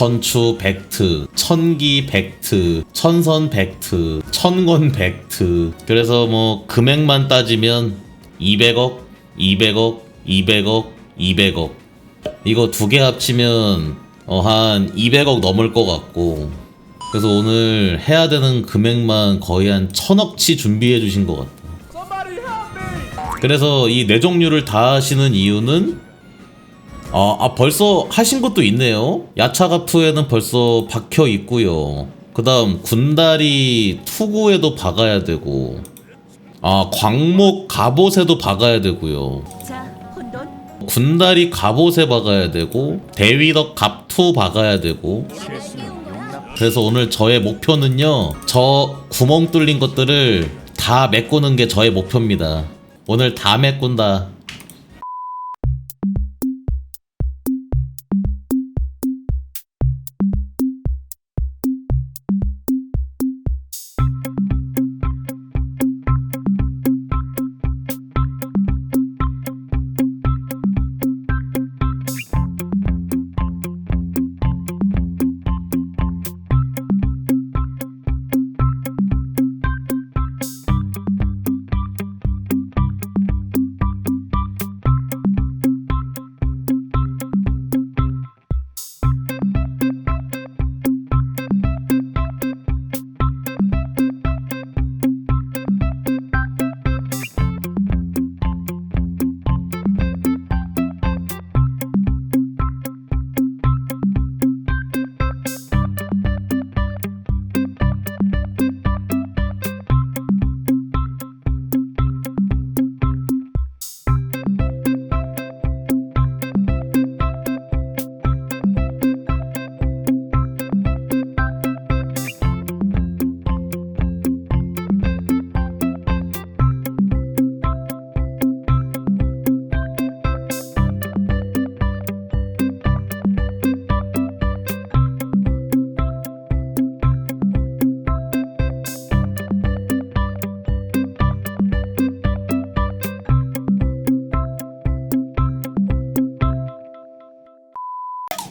천추 백트, 천기 백트, 천선 백트, 천권 백트. 그래서 뭐 금액만 따지면 200억, 200억, 200억, 200억. 이거 두 개 합치면 어, 한 200억 넘을 것 같고. 그래서 오늘 해야 되는 금액만 거의 한 천억치 준비해 주신 것 같아. 그래서 이 네 종류를 다 하시는 이유는 아, 아 벌써 하신 것도 있네요. 야차가프에는 벌써 박혀 있고요. 그다음 군다리 투구에도 박아야 되고 아 광목 갑옷에도 박아야 되고요. 군다리 갑옷에 박아야 되고 대위덕 갑투 박아야 되고 그래서 오늘 저의 목표는요 저 구멍 뚫린 것들을 다 메꾸는 게 저의 목표입니다 오늘 다 메꾼다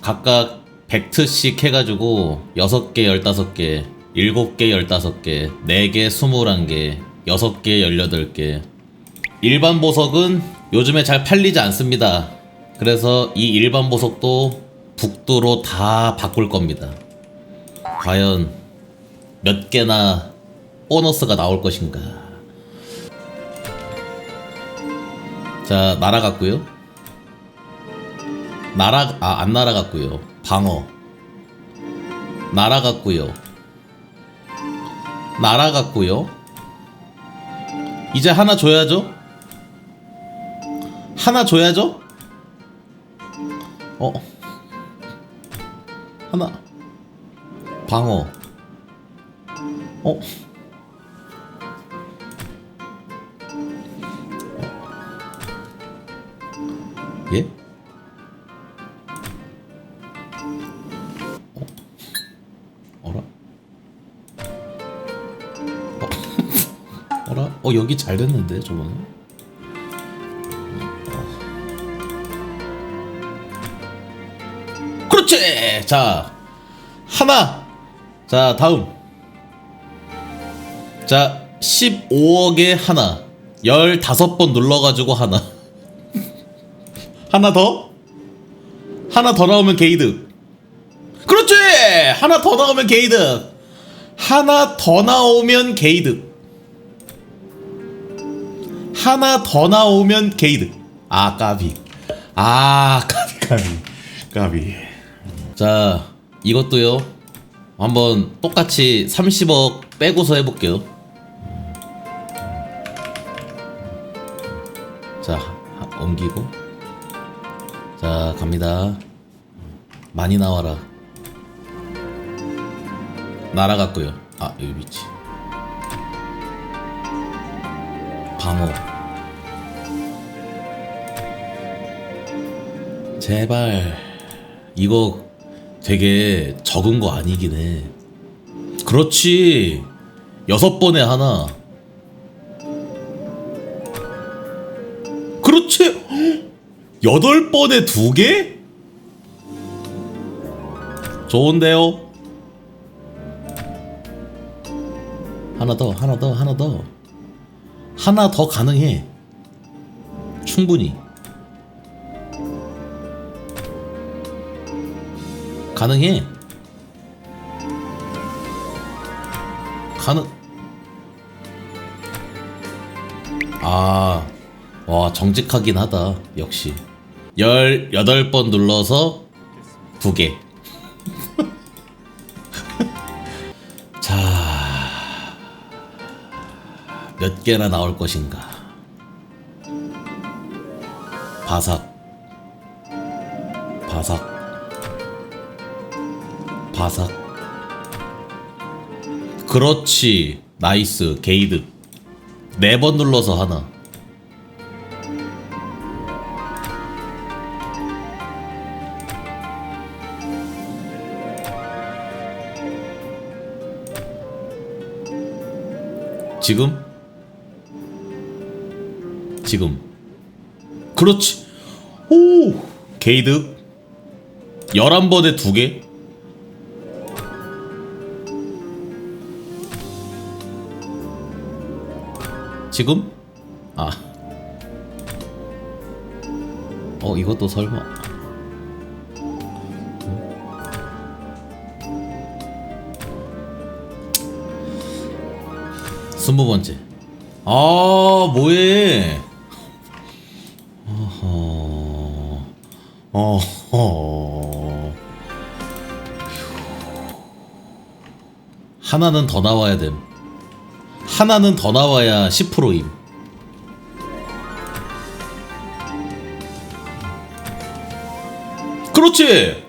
각각 100트씩 해가지고 6개 15개 7개 15개 4개 21개 6개 18개. 일반 보석은 요즘에 잘 팔리지 않습니다. 그래서 이 일반 보석도 북도로 다 바꿀 겁니다. 과연 몇 개나 보너스가 나올 것인가? 자 날아갔고요 날아 아 안 날아갔고요. 방어. 날아갔고요. 날아갔고요. 이제 하나 줘야죠. 하나 줘야죠. 어. 하나. 방어. 어. 예? 어 여기 잘 됐는데 저번에? 어. 그렇지! 자 하나 자 다음 자 15억에 하나 15번 눌러가지고 하나 하나 더? 하나 더 나오면 게이드 그렇지! 하나 더 나오면 게이드. 하나 더 나오면 게이드. 하나 더 나오면 게이드. 아, 까비. 아, 까비, 까비. 까비. 자, 이것도요. 한번 똑같이 30억 빼고서 해볼게요. 자, 하- 옮기고. 자, 갑니다. 많이 나와라. 날아갔고요. 아 여기 위치. 방어. 제발 이거 되게 적은 거 아니긴 해. 그렇지. 여섯 번에 하나. 그렇지. 여덟 번에 두 개? 좋은데요? 하나 더, 하나 더, 하나 더. 하나 더 가능해. 충분히. 가능해. 가능. 아, 와, 정직하긴 하다. 역시. 18번 눌러서 두 개. 몇 개나 나올 것인가? 바삭, 바삭, 바삭. 그렇지, 나이스, 게이드. 네 번 눌러서 하나. 지금? 지금. 그렇지. 오! 게이드. 11번에 2개. 지금? 아. 어, 이것도 설마. 스무 번째. 아, 뭐해? 하나는 더 나와야 됨. 하나는 더 나와야 10%임. 그렇지!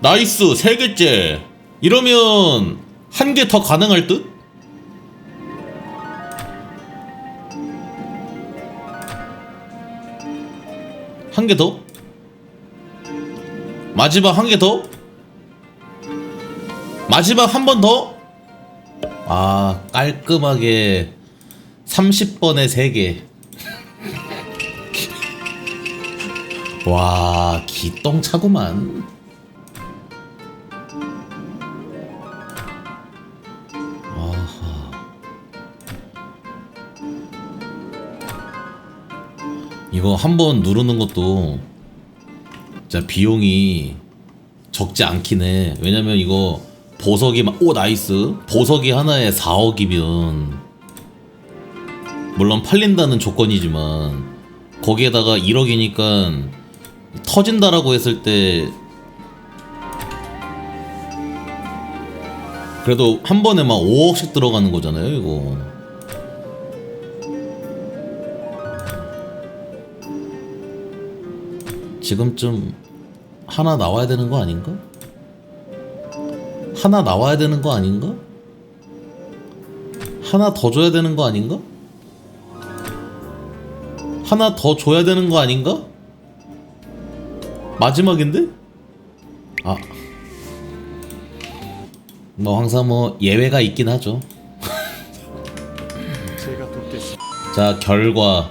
나이스, 세 개째. 이러면 한 개 더 가능할 듯? 한 개 더? 마지막 한 개 더? 마지막 한 번 더? 아, 깔끔하게 30번에 3개. 와, 기똥 차구만. 아하. 이거 한번 누르는 것도 진짜 비용이 적지 않긴 해. 왜냐면 이거 보석이 막, 오, 나이스. 보석이 하나에 4억이면, 물론 팔린다는 조건이지만, 거기에다가 1억이니까, 터진다라고 했을 때, 그래도 한 번에 막 5억씩 들어가는 거잖아요, 이거. 지금쯤 하나 나와야 되는 거 아닌가? 하나 나와야 되는 거 아닌가? 하나 더 줘야 되는 거 아닌가? 하나 더 줘야 되는 거 아닌가? 마지막인데? 아. 뭐 항상 뭐 예외가 있긴 하죠. 제가 돕겠습니다. 자, 결과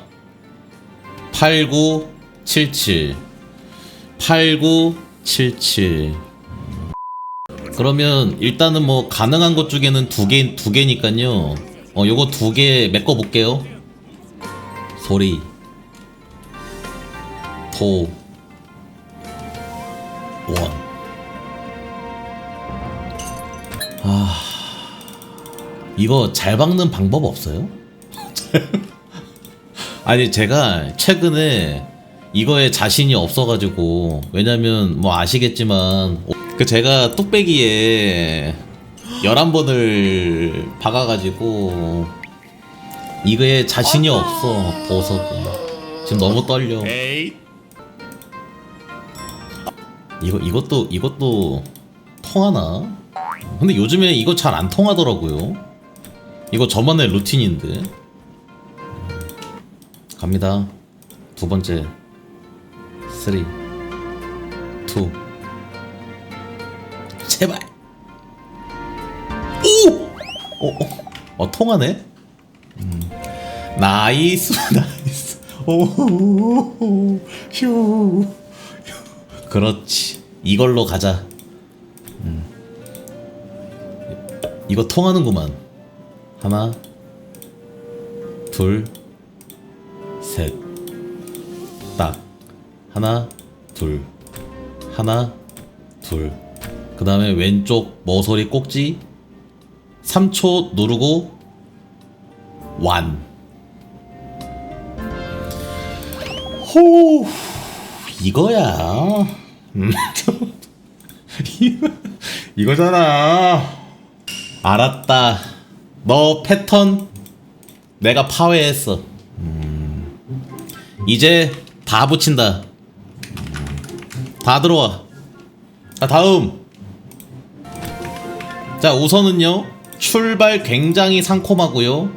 8977 8977 그러면 일단은 뭐 가능한 것 중에는 두 개 두 개니까요. 어, 요거 두 개 메꿔 볼게요. 소리 토 원. 아. 이거 잘 박는 방법 없어요? 아니 제가 최근에 이거에 자신이 없어가지고 왜냐면 뭐 아시겠지만 그 제가 뚝배기에 11번을 박아가지고 이거에 자신이 없어 보석이. 지금 너무 떨려. 에이, 이거 이것도 이것도 통하나? 근데 요즘에 이거 잘 안 통하더라고요. 이거 저만의 루틴인데. 갑니다. 두 번째. 3 2 제발 오! 어, 어, 어 통하네 음. 나이스 나이스 오 휴 그렇지 이걸로 가자 음. 이거 통하는구만. 하나, 둘, 셋. 딱. 하나, 둘. 하나, 둘. 그 다음에 왼쪽 머소리 꼭지. 3초 누르고, 완. 호, 이거야. 음. 이거, 이거잖아. 알았다. 너 패턴 내가 파괴했어. 음, 이제 다 붙인다. 음, 다 들어와. 자, 다음. 자, 우선은요. 출발 굉장히 상콤하고요.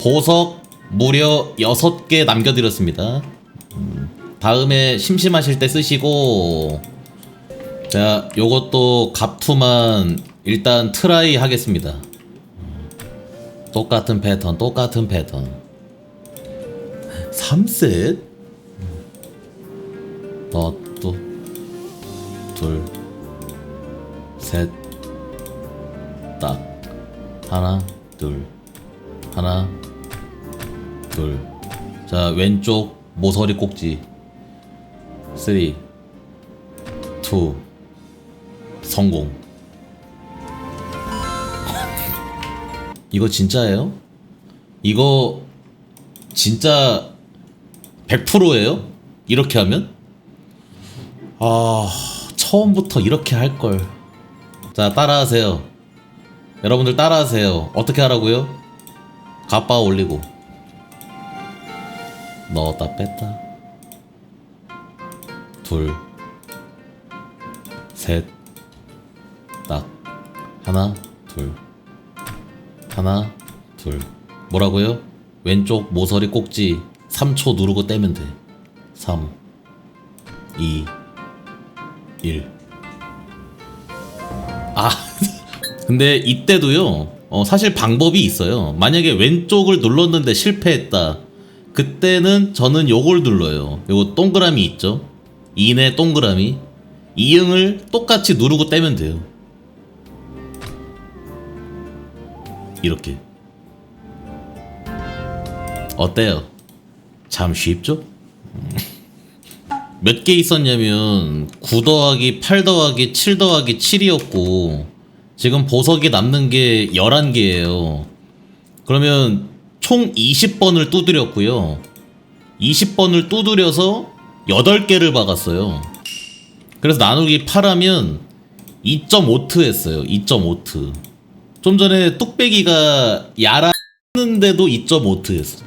보석 무려 6개 남겨드렸습니다. 음, 다음에 심심하실 때 쓰시고 자, 요것도 갑투만 일단 트라이 하겠습니다. 똑같은 패턴, 똑같은 패턴. 3셋? 너또 둘, 셋, 딱. 하나, 둘, 하나, 둘. 자, 왼쪽 모서리 꼭지. 3, 2, 성공. 이거 진짜예요? 이거 진짜 100%예요? 이렇게 하면? 아, 처음부터 이렇게 할 걸. 자, 따라하세요. 여러분들 따라하세요. 어떻게 하라고요? 가빠 올리고. 넣었다 뺐다. 둘. 셋. 딱. 하나, 둘. 하나, 둘. 뭐라고요? 왼쪽 모서리 꼭지 3초 누르고 떼면 돼. 3, 2, 1. 아, 근데 이때도요, 어, 사실 방법이 있어요. 만약에 왼쪽을 눌렀는데 실패했다. 그때는 저는 요걸 눌러요. 요거 동그라미 있죠? 이내 동그라미. 이응을 똑같이 누르고 떼면 돼요. 이렇게. 어때요? 참 쉽죠? 몇 개 있었냐면 9 더하기 8 더하기 7 더하기 7이었고 지금 보석이 남는 게 11개예요. 그러면 총 20번을 두드렸고요. 20번을 두드려서 8개를 박았어요. 그래서 나누기 8하면 2.5트 했어요. 2.5트. 좀 전에 뚝배기가 야라는데도 2.5트 했어.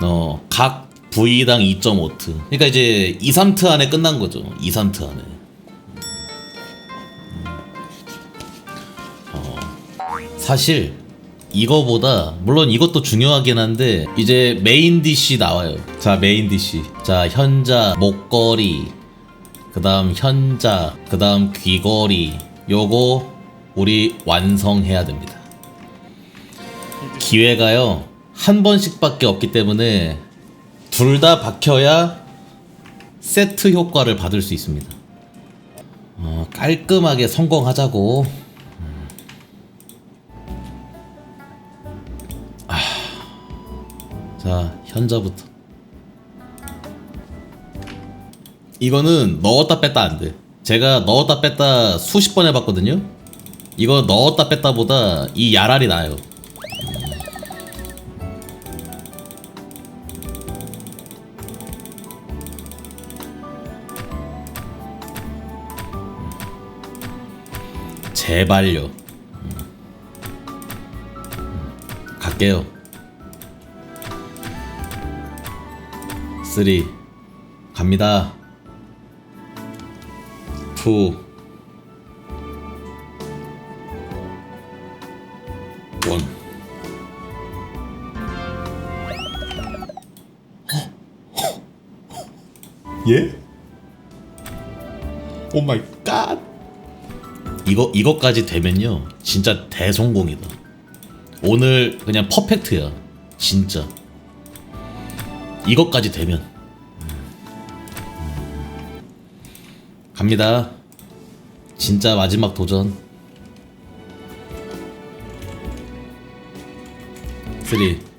어, 각 부위당 2.5트. 그러니까 이제 2, 3트 안에 끝난 거죠. 2, 3트 안에. 사실 이거보다 물론 이것도 중요하긴 한데 이제 메인 디시 나와요. 자, 메인 디시. 자, 현자, 목걸이. 그다음 현자, 그다음 귀걸이. 요거 우리 완성해야 됩니다. 기회가요 한 번씩밖에 없기 때문에 둘 다 박혀야 세트 효과를 받을 수 있습니다. 어, 깔끔하게 성공하자고. 자 현자부터. 이거는 넣었다 뺐다 안 돼. 제가 넣었다 뺐다 수십 번 해봤거든요. 이거 넣었다 뺐다 보다 이 야랄이 나요. 제발요. 갈게요. 3 갑니다. 2 1 예? 오 마이 갓. 이거 이거까지 되면요. 진짜 대성공이다. 오늘 그냥 퍼펙트야. 진짜. 이것까지 되면 갑니다. 진짜 마지막 도전. 3 2 1